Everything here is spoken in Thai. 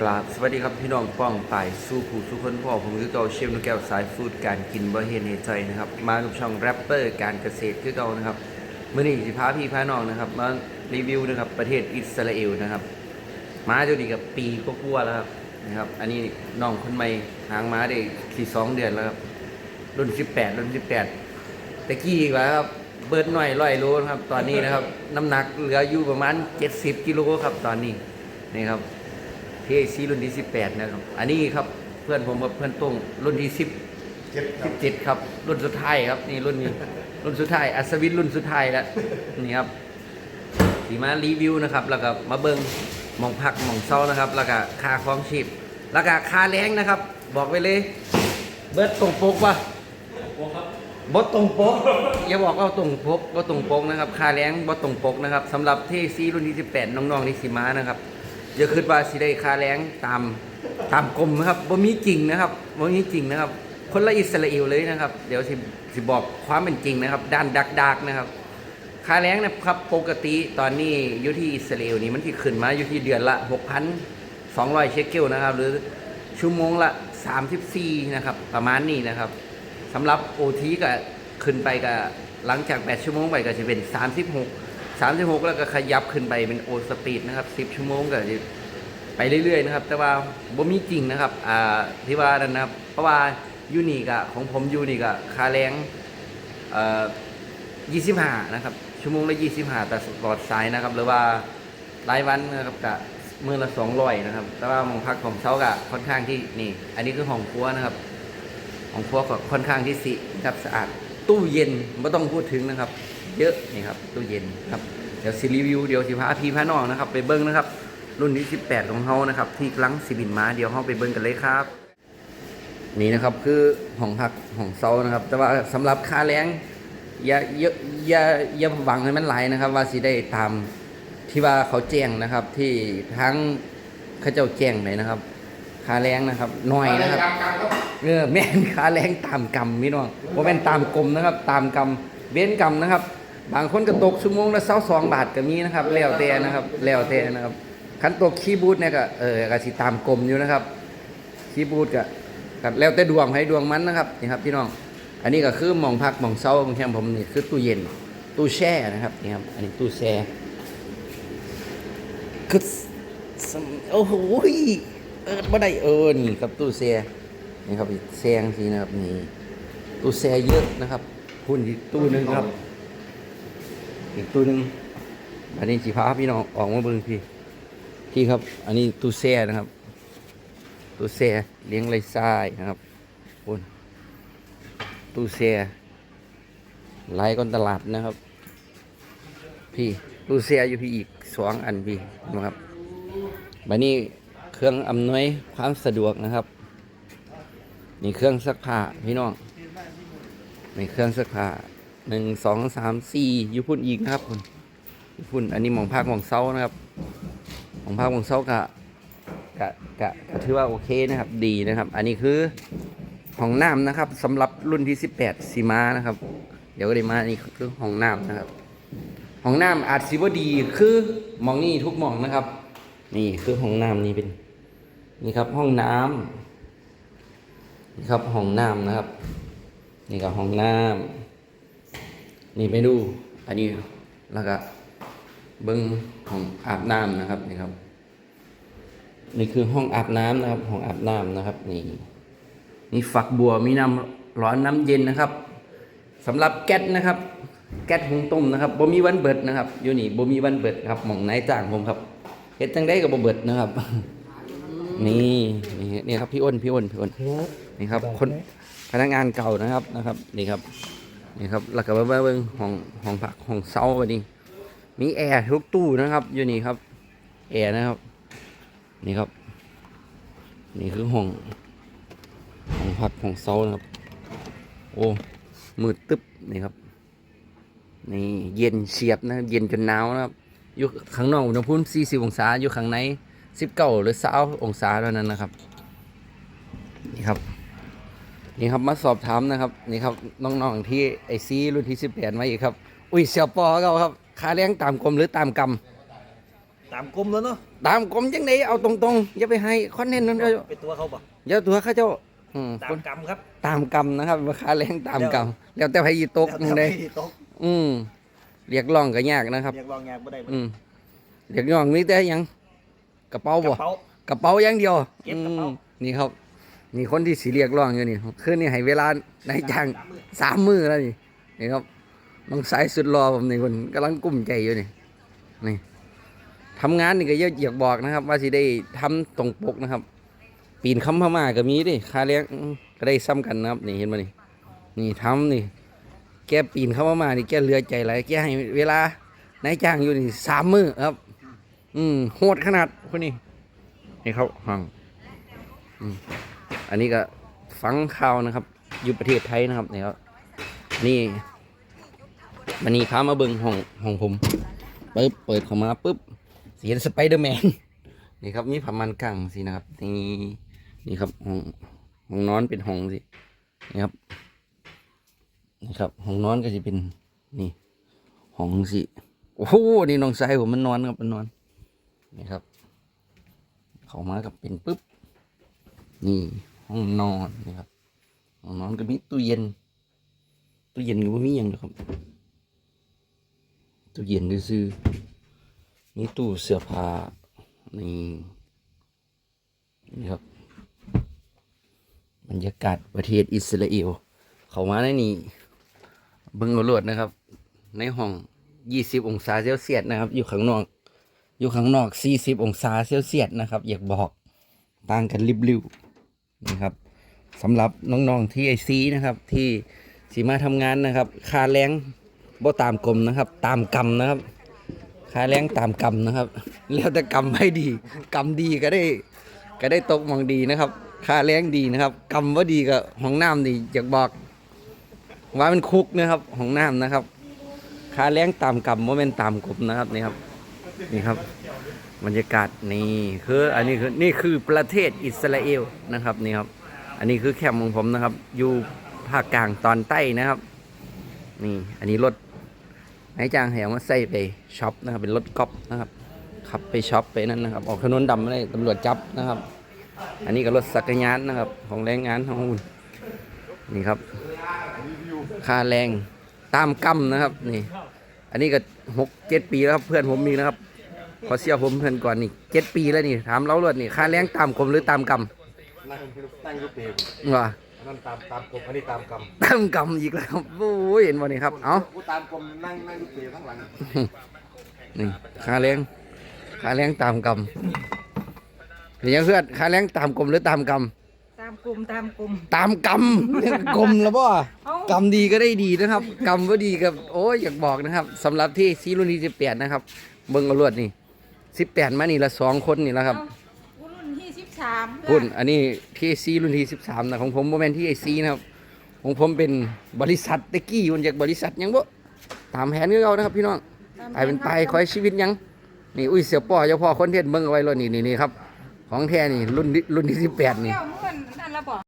กราบสวัสดีครับพี่น้องป้องป่ายสู้ผู้สู้คนพ่อผมคือเก่าเชฟนุกแก้วสายฟูดการกินบ่เห็นในใจนะครับมากับช่องแรปเปอร์การเกษตรคือเกานะครับเมื่อนี้สิพาพี่พาน้องนะครับมารีวิวนะครับประเทศอิสราเอลนะครับมาจนดีกับปีก็กลัวแล้วครับนะครับ อันนี้น้องคนใหม่หางมาได้สี่สองเดือนแล้วครับรุ่นสิบแปดรุ่นสิบแปดตะกี้อีกแล้วครับเบิร์ดหน่อยร้อยโลนะครับตอนนี้นะครับ น้ำหนักเหลืออยู่ประมาณเจ็ดสิบกิโลครับตอนนี้นี่ครับ เทซีรุ่นที่ 18 นะครับ อันนี้ครับเพื่อนผมกับเพื่อนตรงรุ่นที่ 10 เจ็บครับ17 ครับ รุ่นสุดท้ายครับ นี่รุ่นนี้ รุ่นสุดท้าย อัศวินรุ่นสุดท้ายแล้วนี่ครับสีมารีวิวนะครับ แล้วก็มาเบิงหมองพักหมองเศร้านะครับ แล้วก็ค่าครองชีพแล้วก็ค่าแรงนะครับ บอกไว้เลย เบิร์ดตรงปกปะ บดตรงปก อย่าบอกว่าตรงปกบ่ตรงปกนะครับ ค่าแรงบ่ตรงปกนะครับสำหรับเทซีรุ่นที่18น้องๆที่สีมานะครับ อย่าคิดว่าสิได้ค่าแรงตามตามกรมนะครับบ่มีจริงนะครับบ่มีจริงนะครับ คนละอิสราเอลเลยนะครับ เดี๋ยวสิสิบอกความเป็นจริงนะครับ ด้านดักดักนะครับ ค่าแรงนะครับปกติตอนนี้อยู่ที่อิสราเอลนี่มันที่ขึ้นมาอยู่ที่เดือนละ 6,200 เชคเกลนะครับ หรือชั่วโมงละ 34 นะครับ ประมาณนี้นะครับสำหรับโอทีก็ขึ้นไปก็หลังจาก 8 ชั่วโมงไปก็จะเป็น 36 36 แล้วก็ขยับขึ้นไปเป็นโอสปีดนะครับ 10 ชั่วโมงก็จะไปเรื่อยๆนะครับ แต่ว่าบ่มีจริงนะครับอ่าที่ว่านั่นนะครับ เพราะว่ายูนิกะของผมยูนิกะคาแรงเอ่อ25 นะครับ ชั่วโมงละ25 แต่ตลอดสายนะครับ หรือว่ารายวันนะครับกะมือละ200นะครับ แต่ว่ามองพักของเช้ากะค่อนข้างที่นี่ อันนี้คือห้องครัวนะครับห้องครัวก็ค่อนข้างที่สิครับสะอาดตู้เย็นไม่ต้องพูดถึงนะครับ เยอะนี่ครับตู้เย็นครับเดี๋ยวสิรีวิวเดี๋ยวสิพาพี่พาน้องนะครับ ไปเบิ้งนะครับ รุ่นที่ 18 ของเฮานะครับ ที่กลังสิบินมาเดี๋ยวเฮาไปเบิ้งกันเลยครับ นี่นะครับคือห้องพักห้องเซานะครับ แต่ว่าสำหรับค่าแรงอย่าอย่าอย่าอย่าหวังให้มันไหลนะครับ ว่าสิได้ตามที่ว่าเขาแจ้งนะครับ ที่ทั้งเขาเจ้าแจ้งเลยนะครับค่าแรงนะครับน้อยนะครับกรรมกรรมครับเออแม่นค่าแรงตามกรรมพี่น้องว่าแม่นตามกรมนะครับ ตามกรรมเว้นกรรมนะครับ บางคนก็ตกชั่วโมงละเศร้าสองบาทก็มีนะครับแล้วแต่นะครับแล้วแต่นะครับคันตกคีบูทเนี่ยก็เออก็สิตามกรมอยู่นะครับคีบูทก็กแล้วแต่ดวงให้ดวงมันนะครับนี่ครับพี่น้อง อันนี้ก็คือหมองพักหมองเซาของแคมผมนี่คือตู้เย็นตู้แช่นะครับนี่ครับอันนี้ตู้แช่คือโอ้โหเอิดบ่ได้เออนี่ครับตู้แช่นี่ครับแซงสีนะครับนี่ตู้แช่เยอะนะครับหุ่นอีกตู้หนึงครับ อีกตู้หนึ่งอันนี้จีพาพี่น้องออกมาเบิ่งพี่พี่ครับ อันนี้ตู้แช่นะครับตู้แช่เลี้ยงไรทรายนะครับคุณตู้แช่ไล่ก้อนตลาดนะครับ พี่ตู้แช่อยู่พี่อีกสองอันพี่นะครับบันนี้เครื่องอำนวยความสะดวกนะครับ นี่เครื่องซักผ้าพี่น้องนี่เครื่องซักผ้า หนึ่งสองสามสี่ยูพุ่นอีกนะครับคุณยูพุ่นอันนี้มองภาคมองเซานะครับมองภาคมองเซากะกะกะกะถือว่าโอเคนะครับ ดีนะครับ อันนี้คือห้องน้ำนะครับสำหรับรุ่นที่18สีมานะครับ เดี๋ยวก็ได้มาอันี่คือห้องน้ำนะครับห้องน้ำอาจสิว่าดีคือมองนี่ทุกมองนะครับ นี่คือห้องน้ำนี่เป็นนี่ครับห้องน้ำนี่ครับห้องน้ำนะครับ นี่ก็ห้องน้ำ นี่ไปดูอันนี้แล้วก็เบิ้งห้องอาบน้ำนะครับนี่ครับ นี่คือห้องอาบน้ำนะครับห้องอาบน้ำนะครับ นี่นี่ฝักบัวมีน้ำร้อนน้ำเย็นนะครับสำหรับแก๊สนะครับ แก๊สหุงต้มนะครับบ่มีวันเบิดนะครับอยู่นี่บ่มีวันเบิดครับหมองไหนจ้างผมครับเฮ็ดจังได้ก็บ่เบิดนะครับ นี่นี่นี่ครับพี่อ้นพี่อ้นพี่อ้นนี่ครับคนพนักงานเก่านะครับนะครับ นี่ครับ นี่ครับแล้วก็มาเบิ่งห้องห้องพักห้องเซาวันนี้ มีแอร์ทุกตู้นะครับ อยู่นี่ครับ แอร์นะครับ นี่ครับ นี่คือห้องห้องพักของเซานะครับ โอ้มืดตึ๊บนี่ครับ นี่เย็นเฉียบนะครับเย็นจนหนาวนะครับอยู่ข้างนอกอุณหภูมิ40 องศาอยู่ข้างใน19หรือ20องศาเท่านั้นนะครับ นี่ครับ นี่ครับมาสอบถามนะครับนี่ครับน้องๆที่ไอซีรุ่นที่18มาอีกครับ อุ้ยเสี่ยวปอเขาครับค่าแรงตามกรมหรือตามกรรมตามกลมแล้วเนาะตามกรมจังไดเอาตรงๆอย่าไปให้คอนเทนต์นั้นเด้อเป็นตัวเขาปะอย่าตัวเขาเจ้าอืมตาคมนกรรมครับ ตามกรรมนะครับราคาแรงตามกรรมแล้วแต่ไผสิตกแล้วจังแต่ไดไม่ตกอืมเรียกร้องก็ยากนะครับเรียกรองงานบ่ได้บ่อืมเรียกร้องมีแต่หยัง กระเป๋ากบ่ระเป๋ากระเป๋าอย่างเดียวเก็บกระเป๋าอืมนี่ครับ นี่คนที่สิเรียกร้องอยู่นี่คือนี่ให้เวลานายจ้างสามมือแล้วนี่นี่ครับน้องสายสุดรอผมนี่คนกำลังกุ้มใจอยู่นี่นี่ทำงานนี่ก็เยอะอยากบอกนะครับ ว่าสิได้ทำตรงปกนะครับ ปีนคำพม่าก็มีดิค่าเลี้ยงอืมก็ได้ซ้ำกันนะครับ นี่เห็นไหมนี่นี่ทำนี่ แกปีนคำพม่านี่แกเรือใจไหลายแกให้เวลานายจ้างอยู่นี่สามมือครับ อืมโหดขนาดคนนี้นี่เขาห้องอืม อันนี้ก็ฟังข่าวนะครับ อยู่ประเทศไทยนะครับนี่ครับนี่มันนี่ข้ามาเบิ่งห้องห้องผมปึ๊บเปิดเข้ามาปึ๊บเสียงสไปเดอร์แมนนี่ครับมีผ้ามันกังสินะครับนี่นี่ครับห้องห้องนอนเป็นห้องสินี่ครับนี่ครับห้องนอนก็จะเป็นนี่ห้องสิโอ้โหนี่น้องชายผมมันนอนครับมันนอนนี่ครับ เข้ามากับเป็นปุ๊บนี่ ห้องนอนนี่ครับห้องนอนก็มีตู้เย็น ตู้เย็นก็บ่มีอย่างเดียวครับ ตู้เย็นก็ซื้อมีตู้เสื้อผ้านี่นี่ครับบรรยากาศประเทศอิสราเอลเขามาในนี่เบิ้งเอลวดนะครับ ในห้อง20องศาเซลเซียสนะครับ อยู่ข้างนอก อยู่ข้างนอก40องศาเซลเซียสนะครับ อยากบอกต่างกันริบลิว นะครับสำหรับน้องๆที่ไอซีนะครับที่สีมาทำงานนะครับค่าแรงบ่ตามกลมนะครับ ตามกรรมนะครับค่าแรงตามกรรมนะครับ แล้วแต่กรรมไม่ดี กรรมดีก็ได้ก็ได้ตกมองดีนะครับค่าแรงดีนะครับ กรรมว่าดีก็ห้องน้ำนี่อยากบอก ว่ามันคุกนะครับห้องน้ำนะครับค่าแรงตามกรรมว่าเป็นตามกลมนะครับนี่ครับนี่ครับ บรรยากาศนี่คืออันนี้คือนี่คือประเทศอิสราเอลนะครับนี่ครับ อันนี้คือแคมป์ของผมนะครับ อยู่ภาคกลางตอนใต้นะครับ นี่ อันนี้รถนายจ้างแหวมาใส่ไปช็อปนะครับ เป็นรถก๊อปนะครับขับไปช็อปไปนั่นนะครับ ออกถนนดำไม่ได้ตำรวจจับนะครับ อันนี้ก็รถสักรยานนะครับ ของแรงงานของคุณนี่ครับ ค่าแรงตามกรรมนะครับ นี่ อันนี้ก็หกเจ็ดปีแล้วครับเพื่อนผมมีนะครับ ขอเสียผมเพื่อนก่อนนี่เจ็ดปีแล้วนี่ถามเราเลยนี่ค่าแรงตามกรมหรือตามกรรมนั่งนั่งรูปเปรมว่านั่นตามตามกลมอันนี้ตามกรรมตามกรรมอีกแล้วครับโอ้ยเห็นบ่นี่ครับเอ้ากูตามกลมนั่งนั่งรูปเปรมข้างหลังนี่ค่าแรงค่าแรงตามกรรมเห็นยังเพื่อนค่าแรงตามกรมหรือตามกรรมตามกลุ่มตามกลุ่มตามกรรมกรมแล้วป่ะเอ้ากรรมดีก็ได้ดีนะครับ กรรมก็ดีกับโอ้ยอยากบอกนะครับสำหรับที่ซีรุ่นที่สิบแปดนะครับ เบิ้งเอารวดนี่ สิบแปดมานี่ละสองคนนี่แล้วครับเอ้ากูรุ่นที่สิบสามรุ่นอันนี้ที่ซีรุ่นที่สิบสามนะของผมโมเมนที่ไอซีนะครับของผมเป็นบริษัทตะกี้มันจากบริษัทหยังบ่ตามแผนคือเรานะครับ พี่น้องไปเป็นไปคอยชีวิตหยังนี่อุ้ยเสี่ยวป้อเจ้าพ่อคอนเทนต์เบิ้งเอาไว้รถนี่นี่นี่ครับ ของแท้นี่รุ่นที่รุ่นที่สิบแปดนี่เจ้า